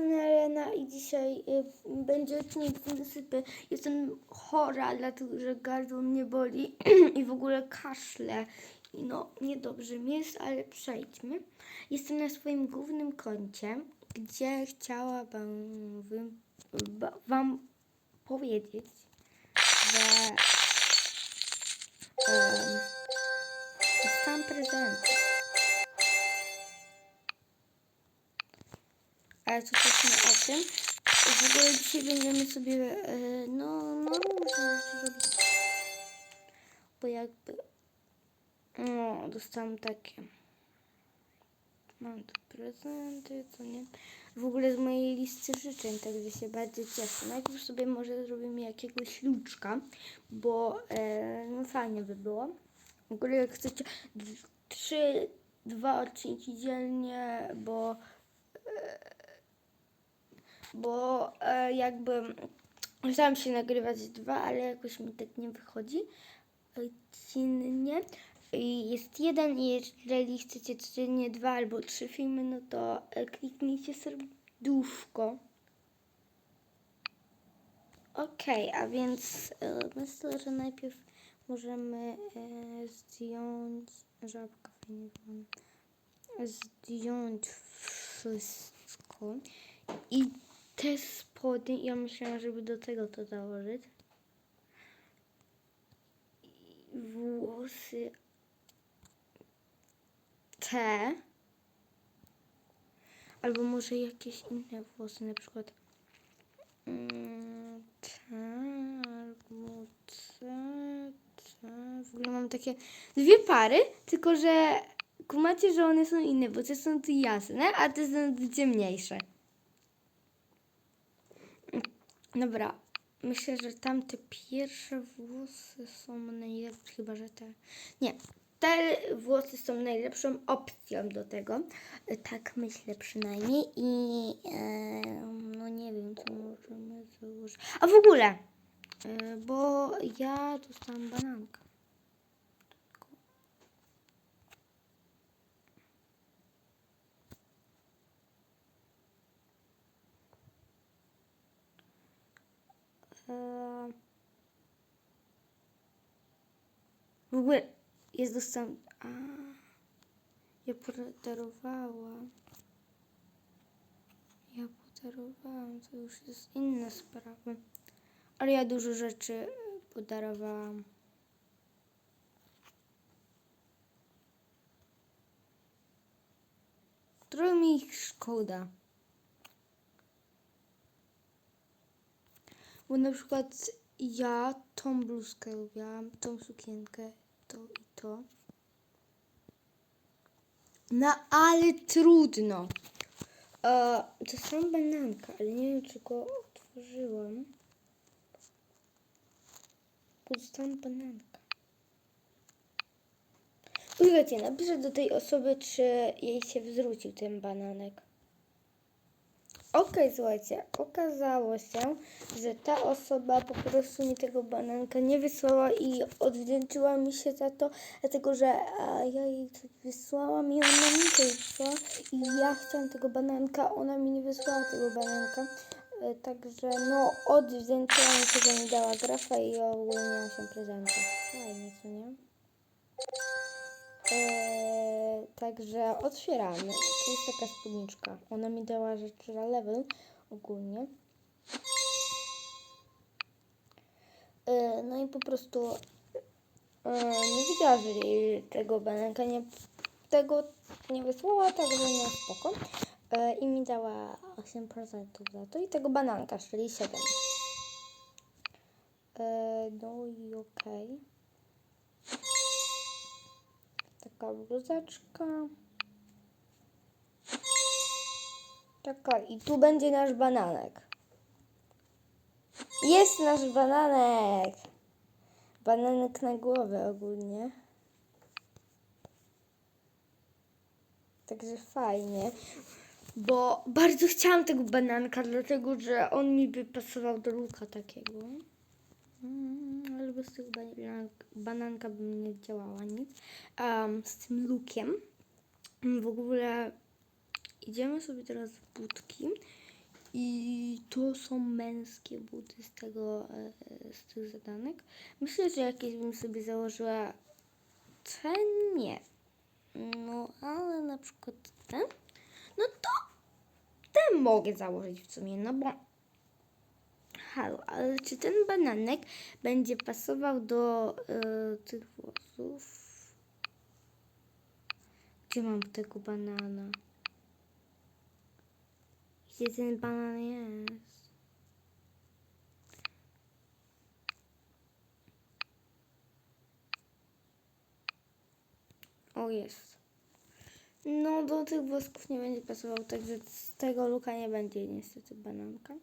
Sunny Arena i dzisiaj y, będzie odcinek wysypy. Jestem chora, dlatego że gardło mnie boli i w ogóle kaszle. I no, niedobrze mi jest, ale przejdźmy. Jestem na swoim głównym koncie, gdzie chciałabym ba- wam powiedzieć, że um, dostałam prezenty. Ale to też nie o tym. W ogóle dzisiaj będziemy sobie, e, no, no, różne rzeczy robić. Bo jakby, no, dostałam takie. Mam tu prezenty, co nie. W ogóle z mojej listy życzeń, także się bardzo cieszę. Najpierw sobie może zrobimy jakiegoś luczka, bo e, no fajnie by było. W ogóle jak chcecie trzy, dwa odcinki dziennie, bo bo e, jakby chciałam się nagrywać dwa, ale jakoś mi tak nie wychodzi odcinnie. I Jest jeden i jeżeli chcecie codziennie dwa albo trzy filmy, no to e, kliknijcie serduszko. Okej, a więc e, myślę, że najpierw możemy e, zdjąć wiem, zdjąć wszystko. I te spodnie, ja myślałam, żeby do tego to założyć. Włosy te. Albo może jakieś inne włosy, na przykład mm, te, albo te, te. W ogóle mam takie dwie pary, tylko że kumacie, że one są inne, bo te są tu jasne, a te są tu ciemniejsze. Dobra, myślę, że tamte pierwsze włosy są najlepsze, chyba że te. Nie, te włosy są najlepszą opcją do tego. E, Tak myślę przynajmniej. I e, no nie wiem, co możemy założyć. A w ogóle, e, bo ja dostałam banankę. W ogóle jest dostęp. A, ja podarowałam. Ja podarowałam, to już jest inna sprawa. Ale ja dużo rzeczy podarowałam. Trochę mi ich szkoda. Bo na przykład ja tą bluzkę lubiłam, tą sukienkę, to i to. No ale trudno. E, dostałam bananka, ale nie wiem czy go otworzyłam. Dostałam bananka. Poczekajcie, napiszę do tej osoby, czy jej się zwrócił ten bananek. Okej, słuchajcie, okazało się, że ta osoba po prostu mi tego bananka nie wysłała i odwdzięczyła mi się za to, dlatego że a, ja jej coś wysłałam i ona mi to wysłała i ja chciałam tego bananka, ona mi nie wysłała tego bananka. E, Także no odwdzięczyła mi się, że mi dała grafa i ogólnie 8 prezentów. Fajnie, co nie? Eee, także otwieramy. To jest taka spódniczka. Ona mi dała rzeczy na level ogólnie. Eee, no i po prostu eee, nie widziała, że tego bananka nie tego nie wysłała, także nie spoko. I mi dała 8% za to i tego bananka, czyli 7. Eee, no i okej. Taka bluzeczka. Taka i tu będzie nasz bananek. Jest nasz bananek. Bananek na głowę ogólnie. Także fajnie. Bo bardzo chciałam tego bananka, dlatego że on mi by pasował do luka takiego. Mm, ale bez tego banan- bananka by nie działała nic. Em, z tym lukiem. Mm, W ogóle idziemy sobie teraz w budki I to są męskie buty z tego, e, z tych zadanek. Myślę, że jakieś bym sobie założyła te nie. No, ale na przykład te. No to te mogę założyć w sumie, no bo halo, ale czy ten bananek będzie pasował do e, tych włosów? Gdzie mam tego banana? Gdzie ten banan jest? O, jest. No, do tych włosków nie będzie pasował, także z tego luka nie będzie niestety bananka.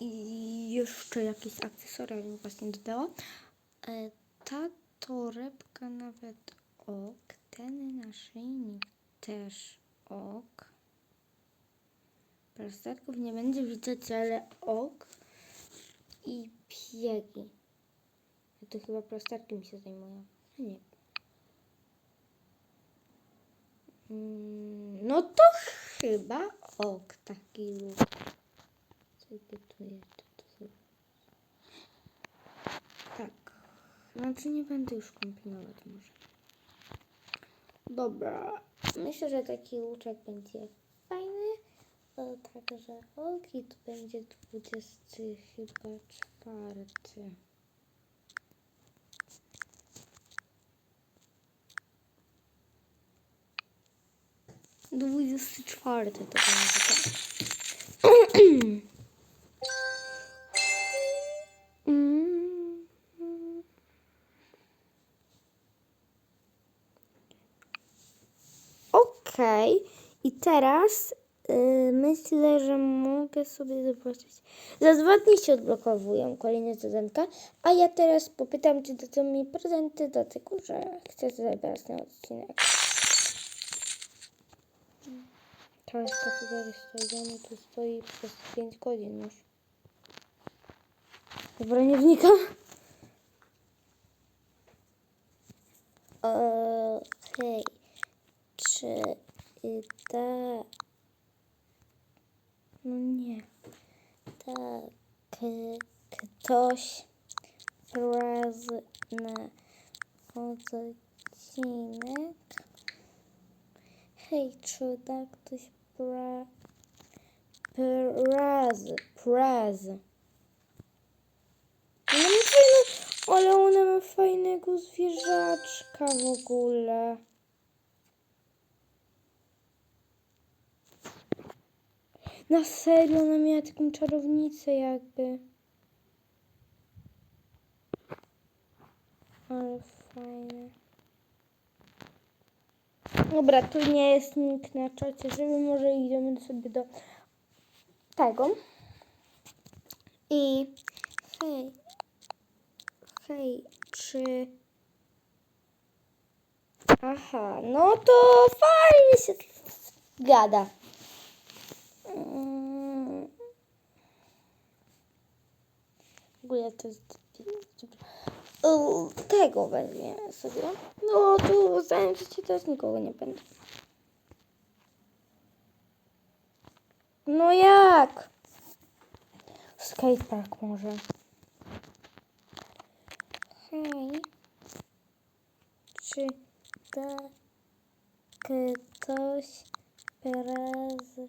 I jeszcze jakieś akcesoria bym właśnie dodała. E, ta torebka nawet ok, ten naszyjnik też ok. Plasterków nie będzie widać, ale ok. I piegi. To chyba plasterki mi się zajmują. Nie. Mm, No to chyba ok, taki. By tu jeszcze tu zrobić? Tak. Znaczy nie będę już kombinować może. Dobra. Myślę, że taki łuczek będzie fajny. O, także ok, i tu będzie 20 chyba czwarty. Dwudziesty czwarty to będzie tak. i teraz y, myślę, że mogę sobie zobaczyć. Za dwa dni się odblokowują kolejne zadanka, a ja teraz popytam, czy dadzą mi prezenty, dlatego że chcę zabrać ten odcinek. Teraz kategorii stoi, tu stoi przez 5 godzin już. Dobra, nie wnikam. Okej. Czy y, ta... No nie. Tak. Ktoś raz na odcinek. Hej, czy tak ktoś pra... Praz, praz. Fajne, ale ona ma fajnego zwierzaczka w ogóle. Na serio, ona miała taką czarownicę jakby. Ale fajne. Dobra, tu nie jest nikt na czacie, żeby może idziemy sobie do tego. I hej, hej, czy... Aha, no to fajnie się gada. Ogóle to jest... Tego weźmiemy sobie. No tu zająć się też nikogo nie będę. No jak? Skatepark może. Hej. Czy tak ktoś raz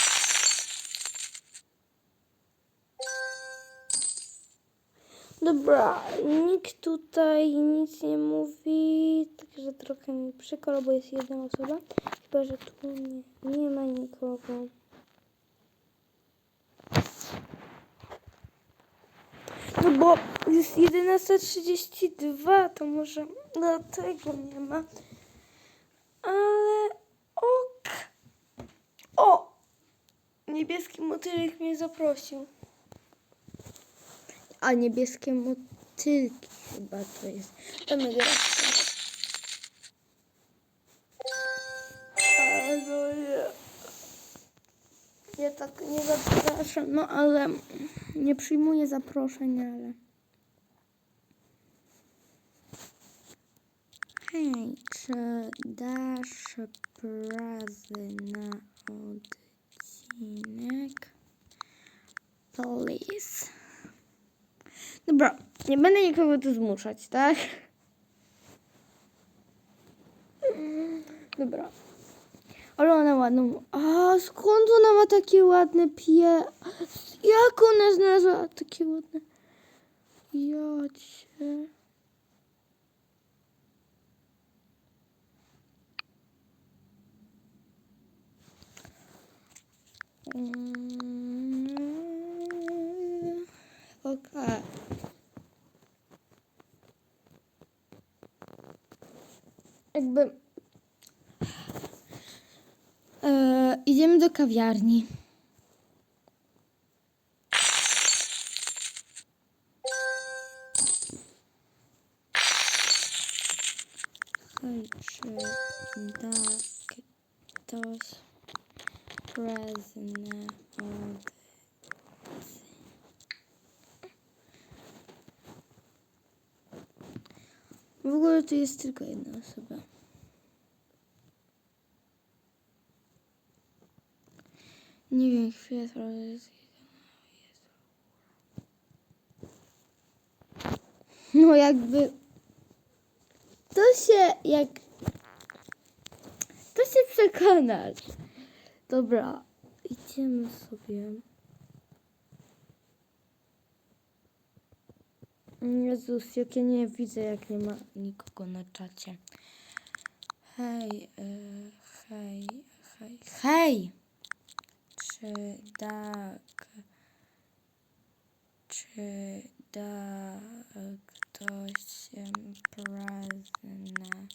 Dobra, nikt tutaj nic nie mówi, także trochę mi przykro, bo jest jedna osoba. Chyba, że tu nie, nie ma nikogo. No bo jest 11.32, to może dlatego nie ma. Ale ok. O! Niebieski motylek mnie zaprosił. A niebieskie motylki chyba to jest. To my. Ja tak nie zapraszam, no ale nie przyjmuję zaproszeń, ale. Hej, czy dasz prazy na odcinek? Please. Dobra, nie będę nikogo tu zmuszać, tak? Dobra. Ale ona ładną. A skąd ona ma takie ładne pie... Jak ona znalazła takie ładne... Ja cię... Mm, Okej. Jakby... E, idziemy do kawiarni. Hej, czy da ktoś prezent od... ogóle tu jest tylko jedna osoba. Nie wiem, chwilę sprawdzę. No jakby to się jak to się przekonasz. Dobra, idziemy sobie. Jezus, jak ja nie widzę, jak nie ma nikogo na czacie. Hej, y, hej, hej, hej! Czy da, czy da ktoś prezent na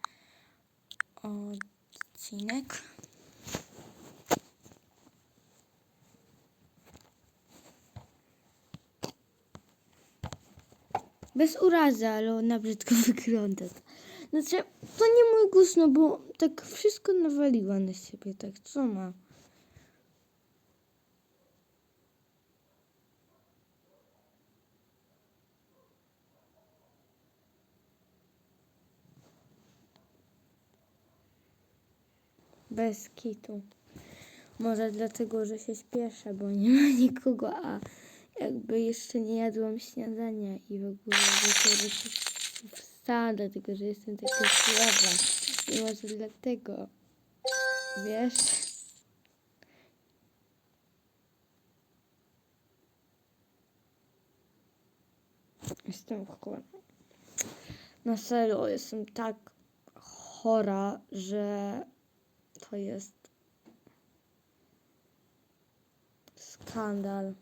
odcinek? Bez urazy, ale ona brzydko wygląda. Znaczy, to nie mój gust, no bo tak wszystko nawaliła na siebie, tak co ma? Bez kitu. Może dlatego, że się spieszę, bo nie ma nikogo, a jakby jeszcze nie jadłam śniadania i w ogóle się wstanę, dlatego że jestem taka słaba. I może dlatego, wiesz? Jestem chora. Na serio, jestem tak chora, że to jest skandal.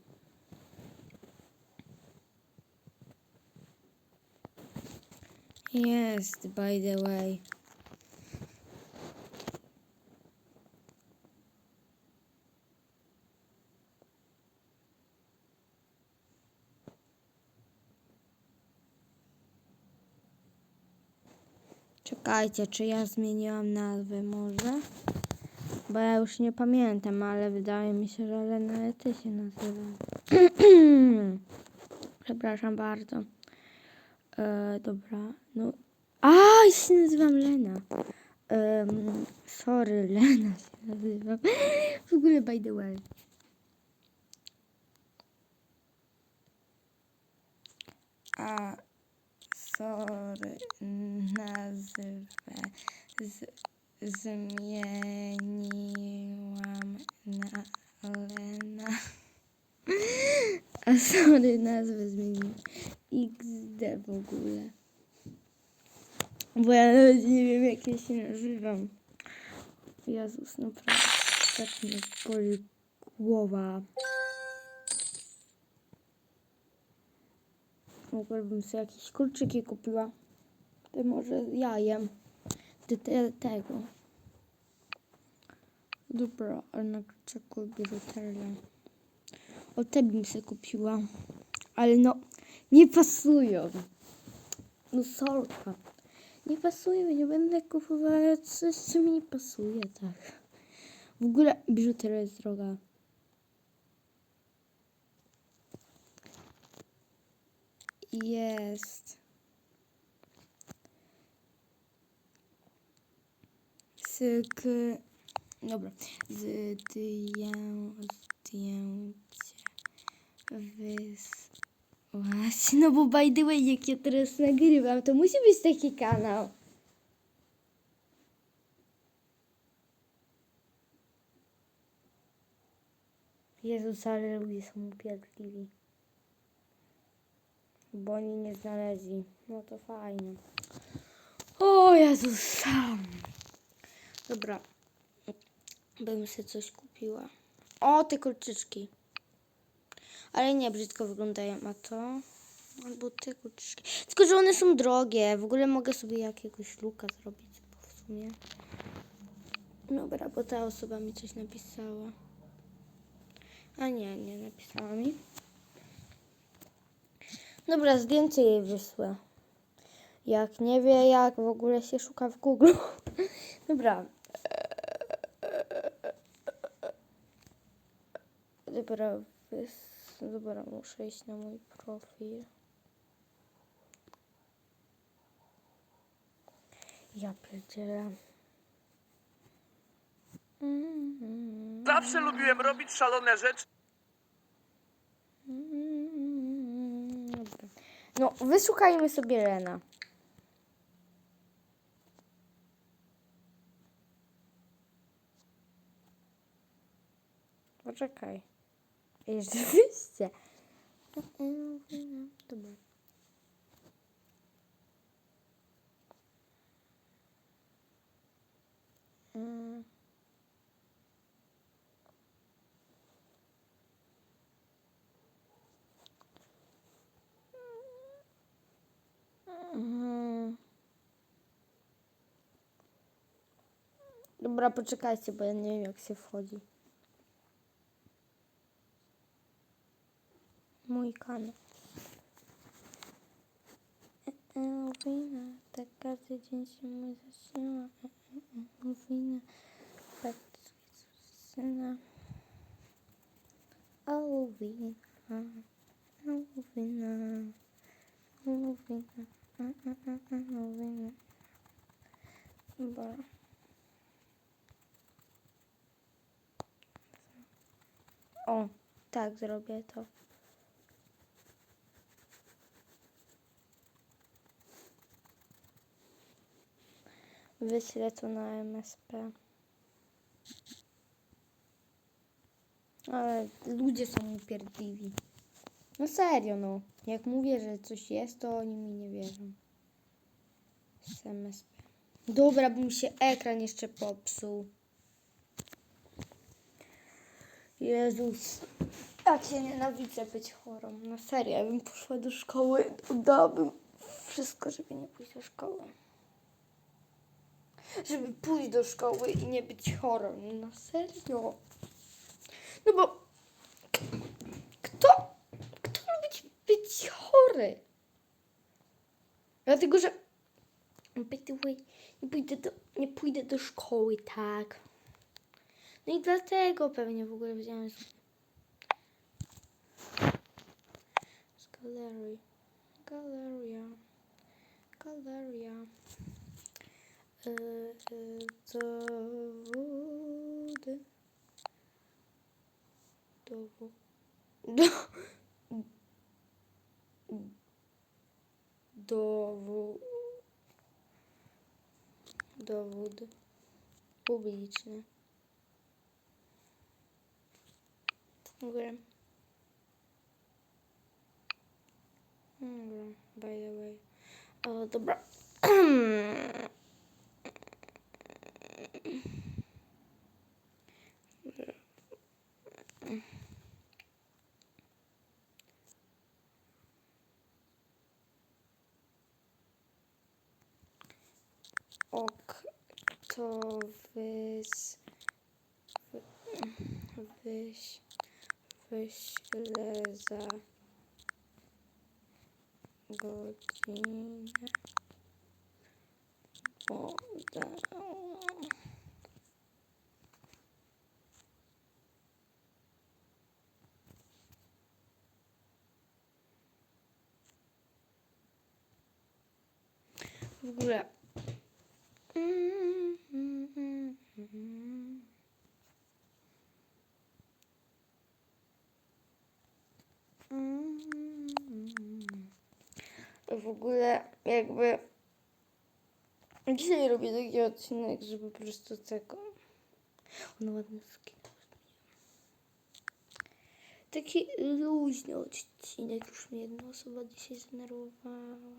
Jest, by the way. Czekajcie, czy ja zmieniłam nazwę może? Bo ja już nie pamiętam, ale wydaje mi się, że Lena ty się nazywa. Przepraszam bardzo. E, dobra, no. A, ja się nazywam Lena. Um, sorry, Lena się nazywam. W ogóle, by the way. A, sorry, nazwę z, zmieniłam na Lena. A sorry, nazwę zmieniłam. XD w ogóle. Bo ja nawet nie wiem, jak ja się nazywam. Jezus, naprawdę. Tak mnie boli głowa. Mogłabym sobie jakieś kurczyki kupiła. To może jajem. Do te, tego. Dobra, ale na kurczaku biżuterię. O te bym sobie kupiła. Ale no, nie pasują. No solka. Nie pasuje, nie będę kupowała coś, co mi nie pasuje, tak. W ogóle biżuteria jest droga. Jest. Syk. Dobra. Zdję... Zdjęcie. Wys... Właśnie, no bo by the way, jak ja teraz nagrywam, to musi być taki kanał. Jezus, ale ludzie są upierdliwi. Bo oni nie znaleźli. No to fajnie. O Jezus sam. Dobra. Bym sobie coś kupiła. O, te kolczyczki. Ale nie, brzydko wyglądają. A to? Albo te kolczyczki. Tylko, że one są drogie. W ogóle mogę sobie jakiegoś luka zrobić. Bo w sumie... Dobra, bo ta osoba mi coś napisała. A nie, nie napisała mi. Dobra, zdjęcie jej wysłę. Jak nie wie, jak w ogóle się szuka w Google. Dobra. Dobra, wys... Dobra, muszę iść na mój profil. Ja pierdzielę. Mm. Zawsze lubiłem robić szalone rzeczy. Mm, Dobra. No, wysłuchajmy sobie Lena. Poczekaj. Dobra. Mm. Mhm. Dobra, poczekajcie, bo ja nie wiem jak się wchodzi. Mój kanał. Wina, tak każdy dzień się mój zaczyna. Wina, tak syna. O, wina, o, wina. Mówimy. Mówimy. Dobra. O, tak zrobię to. Wyślę to na MSP. Ale ludzie są upierdliwi. No serio, no. Jak mówię, że coś jest, to oni mi nie wierzą. Z MSP. Dobra, bo mi się ekran jeszcze popsuł. Jezus. Jak się nienawidzę być chorą. Na serio, ja bym poszła do szkoły, oddałabym wszystko, żeby nie pójść do szkoły. Żeby pójść do szkoły i nie być chorą. Na serio. No bo kto kto lubi być chory? Dlatego, że by the way, nie pójdę do, nie pójdę do szkoły, tak. No i dlatego pewnie w ogóle wziąłem z, z galerii. Galeria. Galeria. Yy, yy, dowody. Dowód. Do, dowód. Dowód publiczny. W ogóle. Dobra, by the way. O, dobra. Ok, to wys... Wyś... Wyślę za godzinę. Oda. W ogóle. W ogóle jakby dzisiaj robię taki odcinek, że po prostu tego. Ona ładny skin. Taki luźny odcinek. Już mnie jedna osoba dzisiaj zdenerwowała.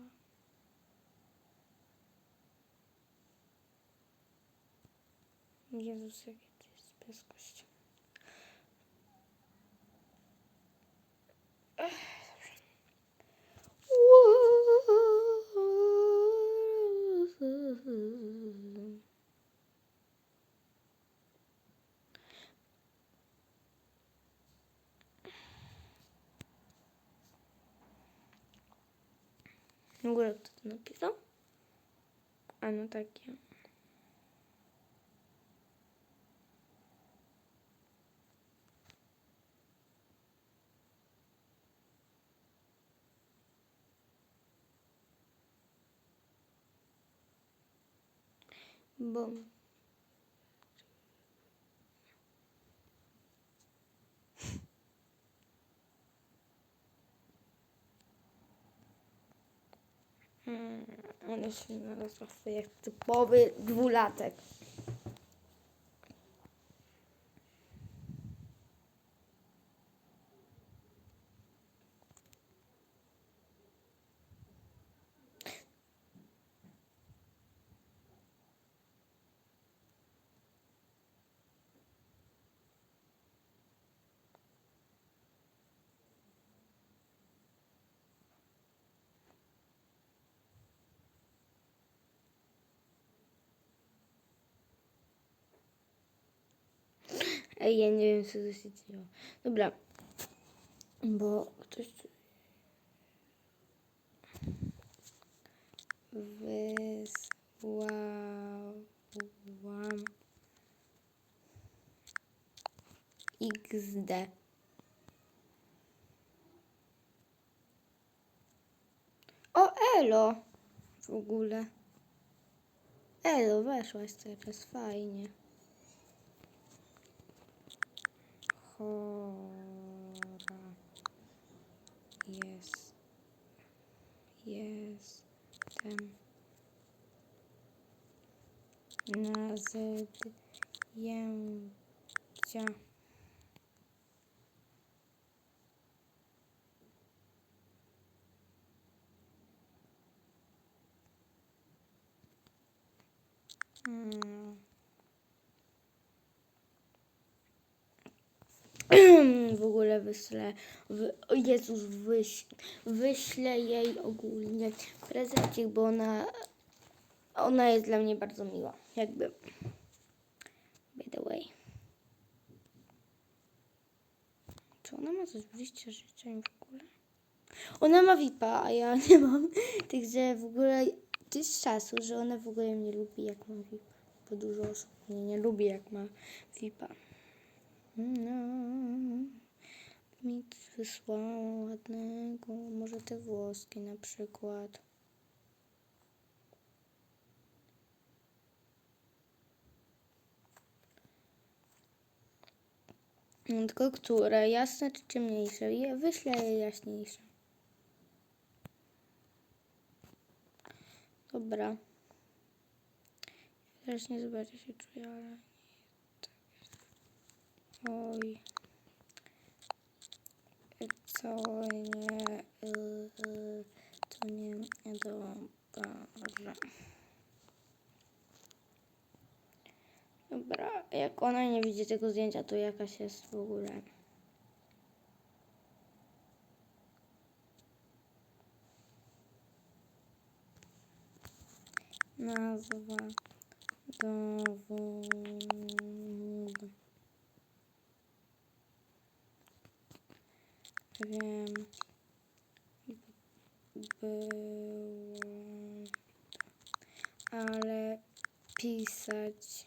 Jezus, jakie to jest bezkość. W ogóle kto to napisał? A no takie. Bo Hmm, ale się znalazła w jak typowy dwulatek. Ej, ja nie wiem, co to się dzieje. Dobra. Bo ktoś... Wysłałam XD. O, Elo! W ogóle. Elo, weszłaś teraz, fajnie. Chora jest jestem na zdjęcia Hmm. W ogóle wyślę, Jezus, wyś, wyślę jej ogólnie prezencik, bo ona, ona jest dla mnie bardzo miła, jakby, by the way. Czy ona ma coś w liście życzeń w ogóle? Ona ma VIPa, a ja nie mam, także w ogóle to jest czasu, że ona w ogóle mnie lubi jak ma VIPa, bo dużo osób mnie nie lubi jak ma VIPa. Mi wysłała ładnego, może te włoski na przykład. No, Tylko które? Jasne czy ciemniejsze? Je, wyślę je jaśniejsze. Dobra. Teraz nie zobaczę się czuję, ale. Oj. Co nie, y, to nie dobrze. Dobra, jak ona nie widzi tego zdjęcia, to jakaś jest w ogóle. Nazwa dowodu. Wiem. Było. Ale pisać.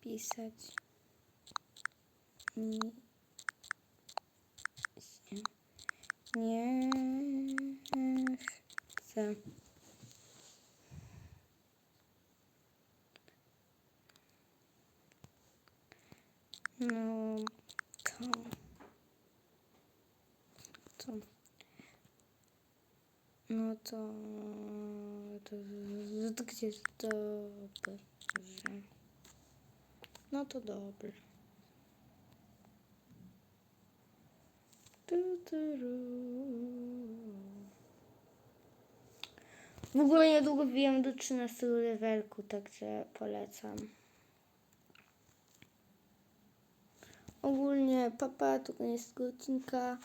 Pisać. Nie. się Nie chcę. No, to. To. No to. to, to gdzie dobrze? No to dobrze. W ogóle niedługo wbijam do 13 levelku, także polecam. Ogólnie papa, to koniec tego odcinka.